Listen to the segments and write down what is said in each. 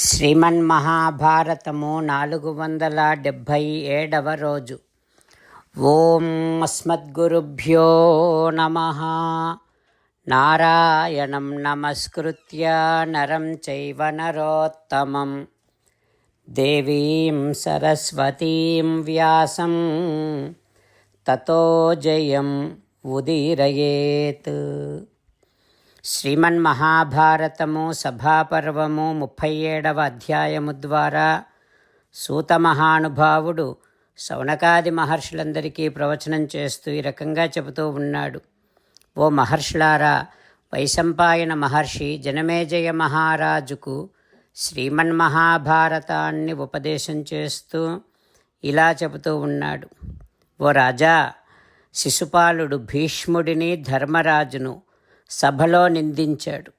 శ్రీమన్మహాభారతము నాలుగు వందల డెబ్భై ఏడవ రోజు. ఓం అస్మద్గురుభ్యో నమ. నారాయణం నమస్కృత్య నరం చైవ నరోత్తమం. దేవీం సరస్వతీం వ్యాసం. తతో జయం ఉదీరయేత్. శ్రీమన్మహాభారతము సభాపర్వము ముప్పై ఏడవ అధ్యాయము ద్వారా సూత మహానుభావుడు సౌనకాది మహర్షులందరికీ ప్రవచనం చేస్తూ ఈ రకంగా చెబుతూ ఉన్నాడు. ఓ మహర్షులారా వైశంపాయన మహర్షి జనమేజయ మహారాజుకు శ్రీమన్మహాభారతాన్ని ఉపదేశం చేస్తూ ఇలా చెబుతూ ఉన్నాడు. ఓ రాజా శిశుపాలుడు భీష్ముడిని ధర్మరాజును సభలో నిందించాడు.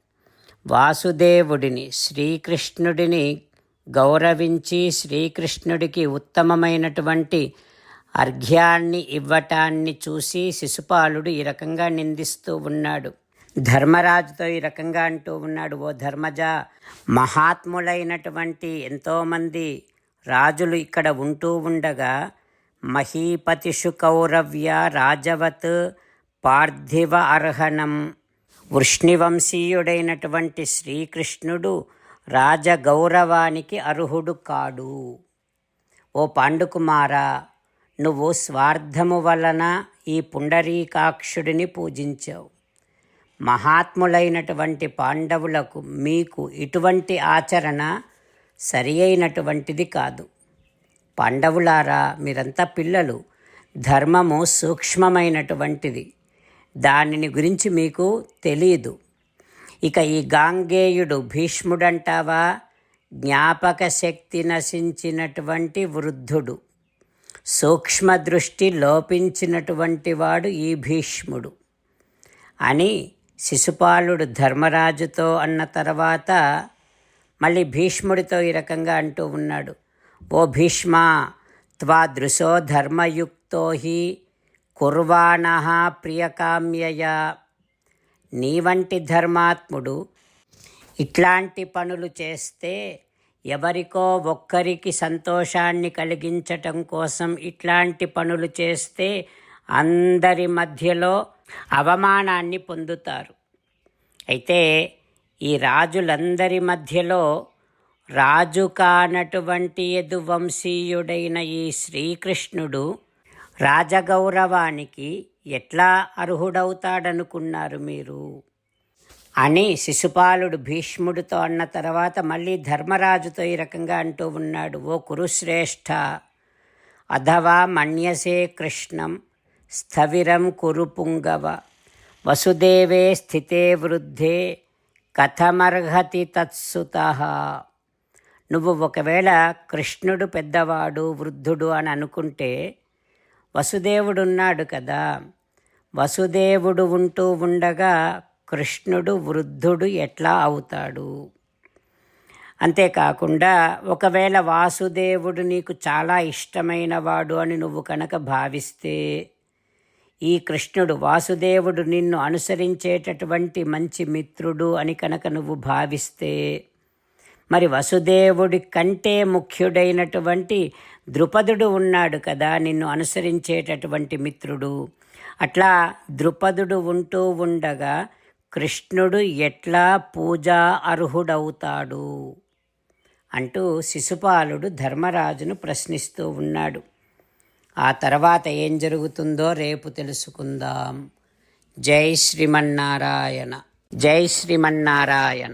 వాసుదేవుడిని శ్రీకృష్ణుడిని గౌరవించి శ్రీకృష్ణుడికి ఉత్తమమైనటువంటి అర్ఘ్యాన్ని ఇవ్వటాన్ని చూసి శిశుపాలుడు ఈ రకంగా నిందిస్తూ ఉన్నాడు. ధర్మరాజుతో ఈ రకంగా అంటూ ఉన్నాడు ఓ ధర్మజ మహాత్ములైనటువంటి ఎంతోమంది రాజులు ఇక్కడ ఉంటూ ఉండగా మహీపతిషు కౌరవ్య రాజవత్ పార్థివ అర్హణం వృష్ణివంశీయుడైనటువంటి శ్రీకృష్ణుడు రాజగౌరవానికి అర్హుడు కాడు. ఓ పాండుకుమారా నువ్వు స్వార్థము వలన ఈ పుండరీకాక్షుడిని పూజించావు. మహాత్ములైనటువంటి పాండవులకు మీకు ఇటువంటి ఆచరణ సరి అయినటువంటిది కాదు. పాండవులారా మీరంతా పిల్లలు. ధర్మము సూక్ష్మమైనటువంటిది. దానిని గురించి మీకు తెలియదు ఇక ఈ గాంగేయుడు భీష్ముడంటావా? జ్ఞాపక శక్తి నశించినటువంటి వృద్ధుడు. సూక్ష్మ దృష్టి లోపించినటువంటి వాడు ఈ భీష్ముడు. అని శిశుపాలుడు ధర్మరాజుతో అన్న తర్వాత మళ్ళీ భీష్ముడితో ఈ రకంగా అంటూ ఉన్నాడు. ఓ భీష్మ త్వాదృశో ధర్మయుక్తో హి కుర్వాణ ప్రియకామ్యయ. నీ వంటి ధర్మాత్ముడు ఇట్లాంటి పనులు చేస్తే ఎవరికో ఒక్కరికి సంతోషాన్ని కలిగించటం కోసం ఇట్లాంటి పనులు చేస్తే అందరి మధ్యలో అవమానాన్ని పొందుతారు. అయితే ఈ రాజులందరి మధ్యలో రాజు కానటువంటి యదువంశీయుడైన ఈ శ్రీకృష్ణుడు రాజగౌరవానికి ఎట్లా అర్హుడవుతాడనుకున్నారు మీరు? అని శిశుపాలుడు భీష్ముడితో అన్న తర్వాత మళ్ళీ ధర్మరాజుతో ఈ రకంగా అంటూ ఉన్నాడు ఓ కురుశ్రేష్ఠ అథవా మన్యసే కృష్ణం స్థవిరం కురు పుంగవ వసుదేవే స్థితే వృద్ధే కథమర్హతి తత్సుత. నువ్వు ఒకవేళ కృష్ణుడు పెద్దవాడు వృద్ధుడు అని అనుకుంటే వసుదేవుడున్నాడు కదా. వసుదేవుడు ఉంటూ ఉండగా కృష్ణుడు వృద్ధుడు ఎట్లా అవుతాడు? అంతేకాకుండా ఒకవేళ వాసుదేవుడు నీకు చాలా ఇష్టమైన వాడు అని నువ్వు కనుక భావిస్తే ఈ కృష్ణుడు వాసుదేవుడు నిన్ను అనుసరించేటటువంటి మంచి మిత్రుడు అని కనుక నువ్వు భావిస్తే మరి వసుదేవుడి కంటే ముఖ్యుడైనటువంటి ద్రుపదుడు ఉన్నాడు కదా నిన్ను అనుసరించేటటువంటి మిత్రుడు. అట్లా ద్రుపదుడు ఉంటూ ఉండగా కృష్ణుడు ఎట్లా పూజా అర్హుడవుతాడు అంటూ శిశుపాలుడు ధర్మరాజును ప్రశ్నిస్తూ ఉన్నాడు. ఆ తర్వాత ఏం జరుగుతుందో రేపు తెలుసుకుందాం. జై శ్రీమన్నారాయణ. జై శ్రీమన్నారాయణ.